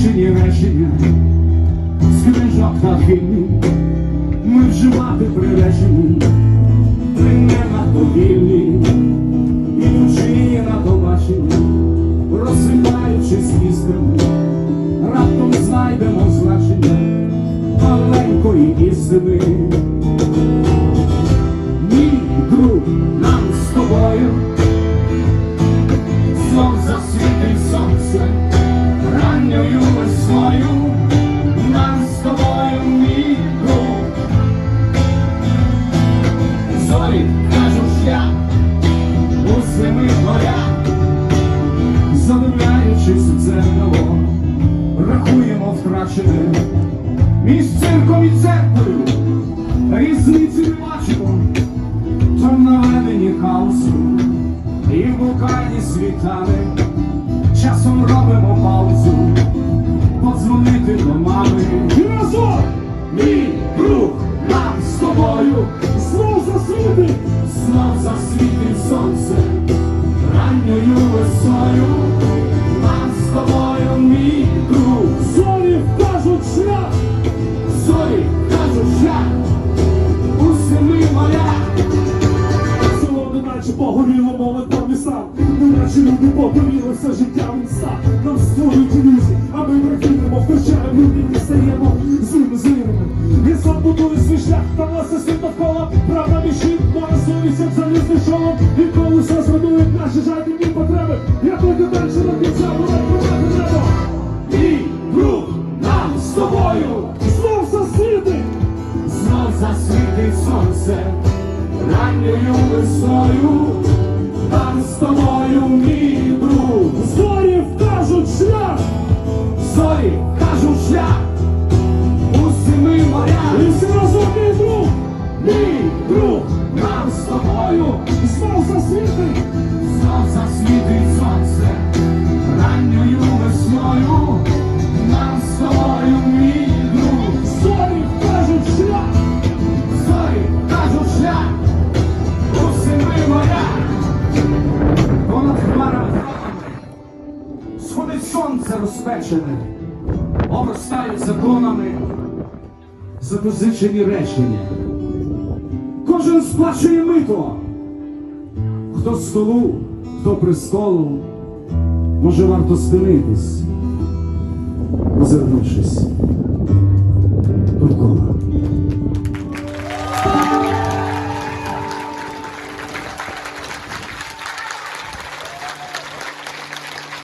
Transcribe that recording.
втрачені речення, з книжок та фільмів ми вживати приречені, ми не надто вільні, і чужі на бачені розсипаючись містами, раптом знайдемо значення маленької істини. Мій друг нам з тобою. Рахуємо між цирком і церквою, різниці не бачимо, там наведені хаосу і в блуканні світами, часом робимо паузу, подзвонити до мами. І разом, мій друг, нам з тобою знов засвітить, знов засвітить сонце, ранньою весною, погоріло молодом лісам Неначе люди погорілося життя в містах Нам створюють ілюзії, а ми прикинемо Втрачаємо люди і стаємо злими злими. Лісом будує свій шлях, та власне світ навколо Правда міщить, моя совість, як залізний шолом. І коли все зрадує наші жадібні потреби. Я тільки далі до кінця буду тримати небо. Мій друг, нам з тобою. Знов засвітить знов засвітить сонце ранньою весною, нам з тобою, мій сходить сонце розпечене, обростають законами запозичені речення. Кожен сплачує мито, хто столу, хто престолу, може варто спинитись, озирнувшись.